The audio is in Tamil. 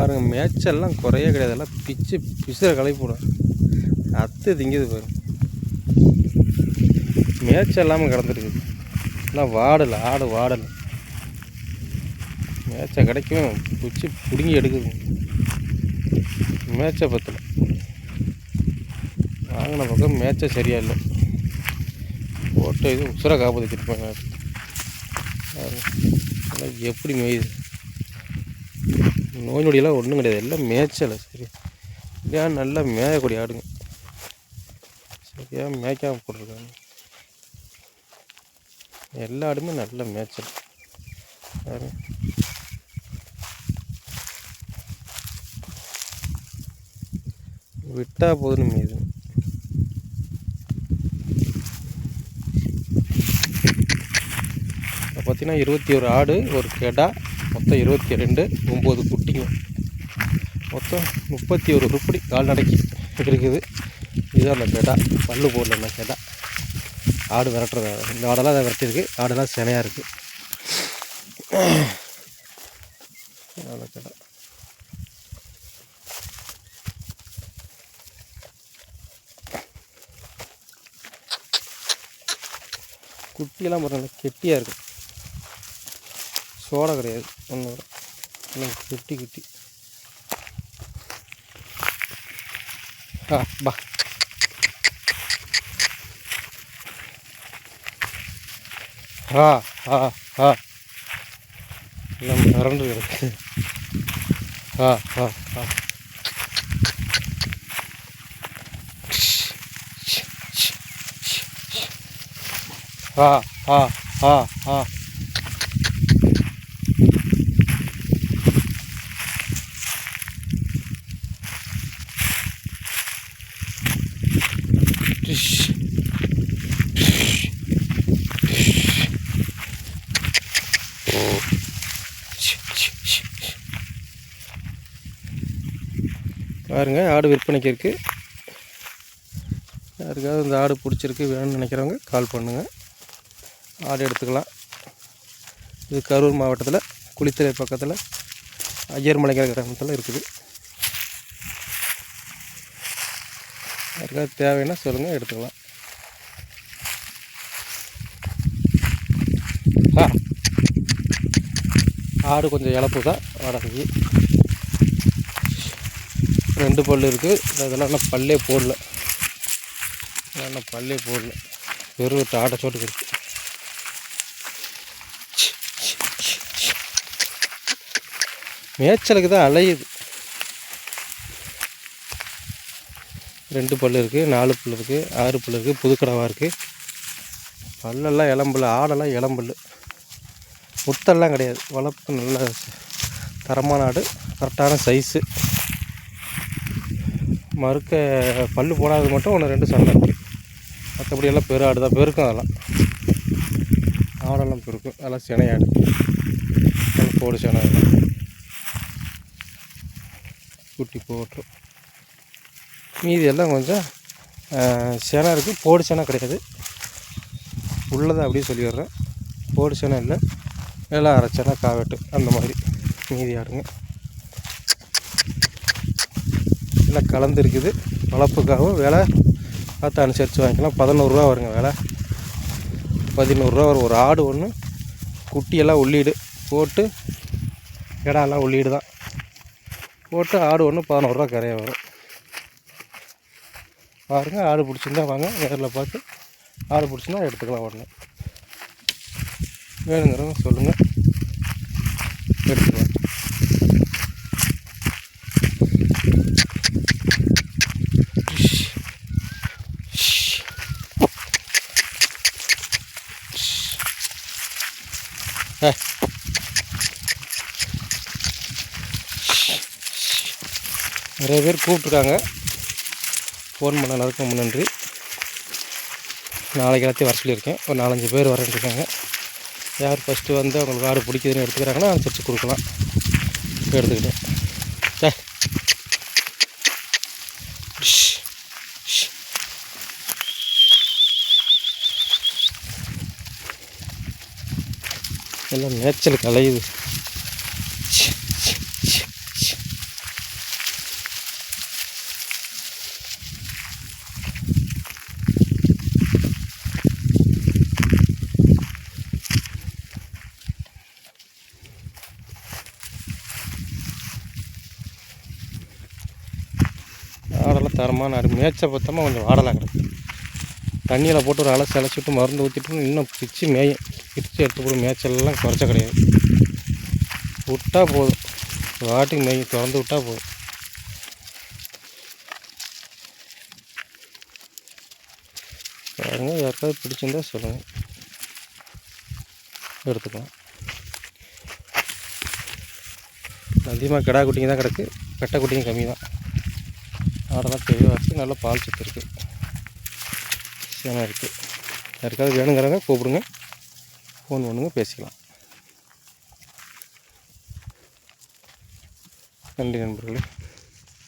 பாருங்கள் மேய்ச்சல்லாம் குறையே கிடையாது. எல்லாம் பிச்சு பிசுற கலை போடும் அத்து திங்குது பாருங்க மேய்ச்சல் இல்லாமல் கிடந்துருக்குது. எல்லாம் வாடலை ஆடு வாடலை. மேய்ச்சல் கிடைக்கும் பிச்சு பிடுங்கி எடுக்குது. மேய்ச்சல் பத்தில். வாங்கின பக்கம் மேய்ச்சல் சரியா இல்லை போட்டு இது உசுரை காப்பாற்றிருப்பாங்க எப்படி மேயுது. நோய் நொடியெல்லாம் ஒன்றும் கிடையாது. எல்லாம் மேய்ச்சலை. சரி. இல்லையா? நல்லா மேயக்கூடிய ஆடுங்க. சரியா மேய்க்காம போட்டிருக்காங்க. எல்லா ஆடுமே நல்ல மேய்ச்சல். விட்டால் விட்டா போதும் மீது. பார்த்தீங்கன்னா இருபத்தி ஒரு ஆடு ஒரு கெடா மொத்தம் இருபத்தி ரெண்டு ஒம்பது குட்டிங்க. மொத்தம் முப்பத்தி ஒரு உருப்படி கால்நடைக்கு இருக்குது. இதுதான் அந்த கெடா. பல்லு போடல அந்த கெடா. ஆடு விரட்டுறது இந்த ஆடெல்லாம் அதை விரட்டியிருக்கு. ஆடெல்லாம் சினையாக இருக்குது அந்த கெடா. குட்டியெல்லாம் பாருங்க. கெட்டியாக இருக்குது சோடை கிடையாது ஒன்றும் எல்லாம் குட்டி குட்டி ஆ பா ஆ ஆ ஆ எல்லாம் மறந்து கிடக்கு ஆ ஆ ஆ ஆ ஆ ஆ ஆ பாருங்க ஆடு விற்பனைக்கு இருக்குது யாருக்காவது இந்த ஆடு பிடிச்சிருக்கு வேணும்னு நினைக்கிறவங்க கால் பண்ணுங்கள் ஆடு எடுத்துக்கலாம். இது கரூர் மாவட்டத்தில் குளித்தலை பக்கத்தில் ஐயர்மலைங்கிற கிராமத்தில் இருக்குது. யாருக்காவது தேவைன்னா சொல்லுங்கள் எடுத்துக்கலாம். ஆ. ஆடு கொஞ்சம் இழப்பு தான் வாடகைக்கு ரெண்டு பல் இருக்குது இதெல்லாம் இன்னும் பல்லே போடல. இதெல்லாம் பல்லே போடல. வெறும் ஆட்டை சோட்டுக்கு இருக்குது மேய்ச்சலுக்கு தான் அலையுது. ரெண்டு பல் இருக்குது நாலு பல் இருக்குது ஆறு பல் இருக்குது புதுக்கடவாக இருக்குது பல்லெல்லாம் இளம்பல். ஆடெல்லாம் இளம்பல். முத்தெல்லாம் கிடையாது. வளர்ப்பு நல்ல தரமான ஆடு. கரெக்டான சைஸு மறுக்க பல்லு போடாதது மட்டும் ஒன்று ரெண்டு சண்டை. மற்றபடி எல்லாம் பெரு ஆடு தான். பெருக்கும் அதெல்லாம். ஆடெல்லாம் பெருக்கும். அதெல்லாம் சினையாடு நல்லா போடு சினை குட்டி போட்டுரும் மீதி எல்லாம் கொஞ்சம் செனை இருக்குது போடு செனை கிடையாது. உள்ளதை அப்படியே சொல்லிடுறேன் போடு செனை இல்லை. எல்லாம் அரைச்சனா காவெட்டு அந்த மாதிரி. மீதி ஆடுங்க. எல்லாம் கலந்துருக்குது. வளர்ப்புக்காகவும் விலை பார்த்து அனுசரித்து வாங்கிக்கலாம். பதினோருவா வருங்க விலை. பதினோருவா வரும். ஒரு ஆடு ஒன்று குட்டியெல்லாம் உள்ளீடு. போட்டு இடாலாம் உள்ளீடு தான். போட்டு ஆடு ஒன்று பதினோருவா கரையாக வரும். பாருங்கள் ஆடு பிடிச்சிருந்தா வாங்க. நேரில் பார்த்து ஆடு பிடிச்சிருந்தா எடுத்துக்கலாம் உடனே வேணுங்கிறவங்க சொல்லுங்கள் எடுத்துக்கலாம். ஏ நிறைய பேர் கூப்பிட்ருக்காங்க ஃபோன் பண்ண எல்லாருக்கும் ரொம்ப நன்றி. நாளைக்கு எல்லாத்தையும் வர சொல்லியிருக்கேன். ஒரு நாலஞ்சு பேர் வரேன்ருக்காங்க யார் ஃபஸ்ட்டு வந்து அவங்களுக்கு ஆடு பிடிக்குதுன்னு எடுத்துக்கிறாங்கன்னா அனுசரித்து கொடுக்கலாம். எடுத்துக்கிட்டேன். ஏ. எல்லாம் மேய்ச்சலுக்கு அலையுது தரமான ஆடு மேய்ச்ச பத்தமாக கொஞ்சம் வாடலாம் கிடக்கு. தண்ணியில் போட்டு ஒரு அலசி அலசிட்டு மருந்து ஊற்றிட்டு இன்னும் பிச்சு மேயும் பிரித்து எடுத்து போடும் மேய்ச்சல்லாம் குறைச்ச கிடையாது. விட்டால் போதும். வாட்டுக்கு மேயும் திறந்து விட்டால் போதும். பாருங்கள் யாருக்காவது பிடிச்சிருந்தா சொல்லுங்கள் எடுத்துக்கலாம். அதிகமாக கிடா குட்டிங்க தான் கிடக்கு. பெட்டை குட்டிங்க கம்மி தான் ஆடெல்லாம் தெளிவாக இருக்குது நல்ல பால் சத்து இருக்குது சேனம் இருக்குது யாருக்காவது வேணுங்கிறவங்க கூப்பிடுங்க. ஃபோன் பண்ணுங்க பேசிக்கலாம். நன்றி நண்பர்களே.